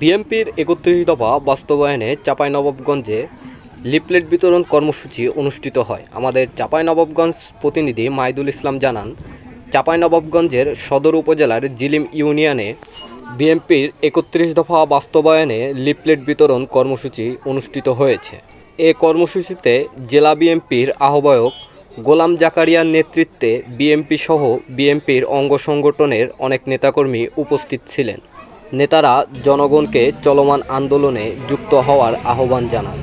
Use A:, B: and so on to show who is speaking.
A: বিএনপির একত্রিশ দফা বাস্তবায়নে চাঁপাইনবাবগঞ্জে লিফলেট বিতরণ কর্মসূচি অনুষ্ঠিত হয়। আমাদের চাঁপাইনবাবগঞ্জ প্রতিনিধি মাইদুল ইসলাম জানান, চাঁপাইনবাবগঞ্জের সদর উপজেলার জিলিম ইউনিয়নে বিএনপির একত্রিশ দফা বাস্তবায়নে লিফলেট বিতরণ কর্মসূচি অনুষ্ঠিত হয়েছে। এ কর্মসূচিতে জেলা বিএনপির আহ্বায়ক গোলাম জাকারিয়ার নেতৃত্বে বিএনপি সহ বিএনপির অঙ্গ সংগঠনের অনেক নেতাকর্মী উপস্থিত ছিলেন। নেতারা জনগণকে চলমান আন্দোলনে যুক্ত হওয়ার আহ্বান জানান।